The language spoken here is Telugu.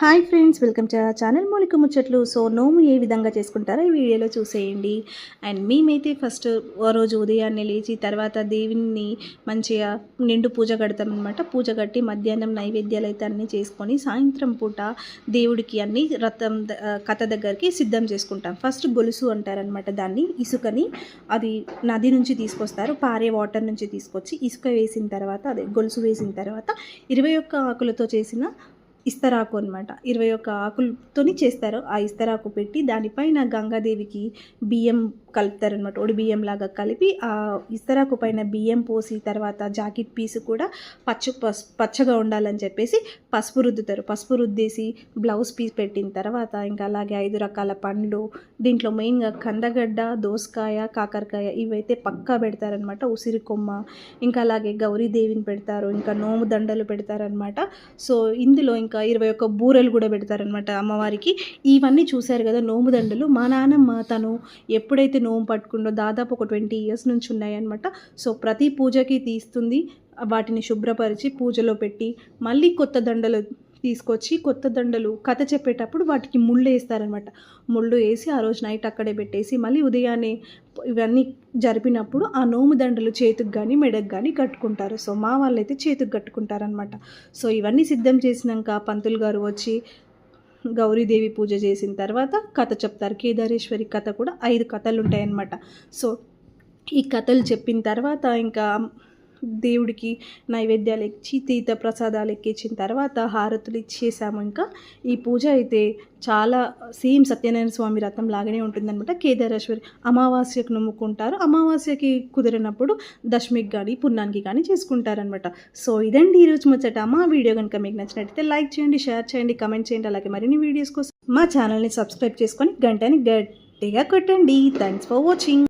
Hi friends welcome to channel Moolika Muchatlu. So నోము ఏ విధంగా చేసుకుంటారో ఈ వీడియోలో చూసేయండి. అండ్ మేమైతే ఫస్ట్ ఓ రోజు ఉదయాన్నే లేచి తర్వాత దేవుని మంచిగా నిండు పూజ కడతామన్నమాట పూజ కట్టి మధ్యాహ్నం నైవేద్యాలు అయితే అన్నీ చేసుకొని సాయంత్రం పూట దేవుడికి అన్ని రథం కథ దగ్గరికి సిద్ధం చేసుకుంటాం. ఫస్ట్ గొలుసు అంటారనమాట దాన్ని ఇసుకని. అది నది నుంచి తీసుకొస్తారు పారే వాటర్ నుంచి తీసుకొచ్చి ఇసుక వేసిన తర్వాత అదే గొలుసు వేసిన తర్వాత ఇరవై ఒక్క ఆకులతో చేసిన ఇస్తరాకు అనమాట ఇరవై ఒక్క ఆకులతోని చేస్తారు. ఆ ఇస్తరాకు పెట్టి దానిపైన గంగాదేవికి బియ్యం కలుపుతారనమాట ఒడి బియ్యం లాగా కలిపి ఆ ఇస్తరాకు పైన బియ్యం పోసి తర్వాత జాకెట్ పీస్ కూడా పచ్చ పచ్చగా ఉండాలని చెప్పేసి పసుపు రుద్దుతారు. పసుపు రుద్దేసి బ్లౌజ్ పీస్ పెట్టిన తర్వాత ఇంకా అలాగే ఐదు రకాల పండ్లు దీంట్లో మెయిన్గా కందగడ్డ దోసకాయ కాకరకాయ ఇవైతే పక్కా పెడతారనమాట ఉసిరి కొమ్మ ఇంకా అలాగే గౌరీదేవిని పెడతారు ఇంకా నోము దండలు పెడతారనమాట సో ఇందులో ఇంకా ఇరవై ఒక్క బూరెలు కూడా పెడతారనమాట అమ్మవారికి. ఇవన్నీ చూశారు కదా నోము దండలు. మా నాన్నమ్మ తను ఎప్పుడైతే నోము పట్టుకుంటూ దాదాపు ఒక ట్వంటీ ఇయర్స్ నుంచి ఉన్నాయన్నమాట. సో ప్రతి పూజకి తీస్తుంది. వాటిని శుభ్రపరిచి పూజలో పెట్టి మళ్ళీ కొత్త దండలు తీసుకొచ్చి కొత్త దండలు కథ చెప్పేటప్పుడు వాటికి ముళ్ళు వేస్తారనమాట ముళ్ళు వేసి ఆ రోజు నైట్ అక్కడే పెట్టేసి మళ్ళీ ఉదయాన్నే ఇవన్నీ జరిపినప్పుడు ఆ నోము దండలు చేతికి కానీ మెడకు కానీ కట్టుకుంటారు. సో మా వాళ్ళైతే చేతికి కట్టుకుంటారనమాట సో ఇవన్నీ సిద్ధం చేసినాక పంతులు గారు వచ్చి గౌరీదేవి పూజ చేసిన తర్వాత కథ చెప్తారు. కేదారేశ్వరి కథ కూడా ఐదు కథలు ఉంటాయన్నమాట సో ఈ కథలు చెప్పిన తర్వాత ఇంకా దేవుడికి నైవేద్యాలు ఇచ్చి తీర్థ ప్రసాదాలు ఎక్కించిన తర్వాత హారతులు ఇచ్చేసాము. ఇంకా ఈ పూజ అయితే చాలా సేమ్ సత్యనారాయణ స్వామి రథం లాగానే ఉంటుందన్నమాట. కేదారేశ్వరి అమావాస్యకు నమ్ముకుంటారు. అమావాస్యకి కుదిరినప్పుడు దశమికి కానీ పుణ్యానికి కానీ చేసుకుంటారనమాట సో ఇదండి ఈరోజు ముచ్చట. మా వీడియో కనుక మీకు నచ్చినట్టయితే లైక్ చేయండి షేర్ చేయండి కమెంట్ చేయండి. అలాగే మరిన్ని వీడియోస్ కోసం మా ఛానల్ని సబ్స్క్రైబ్ చేసుకొని గంటని గట్టిగా కొట్టండి. Thanks for watching.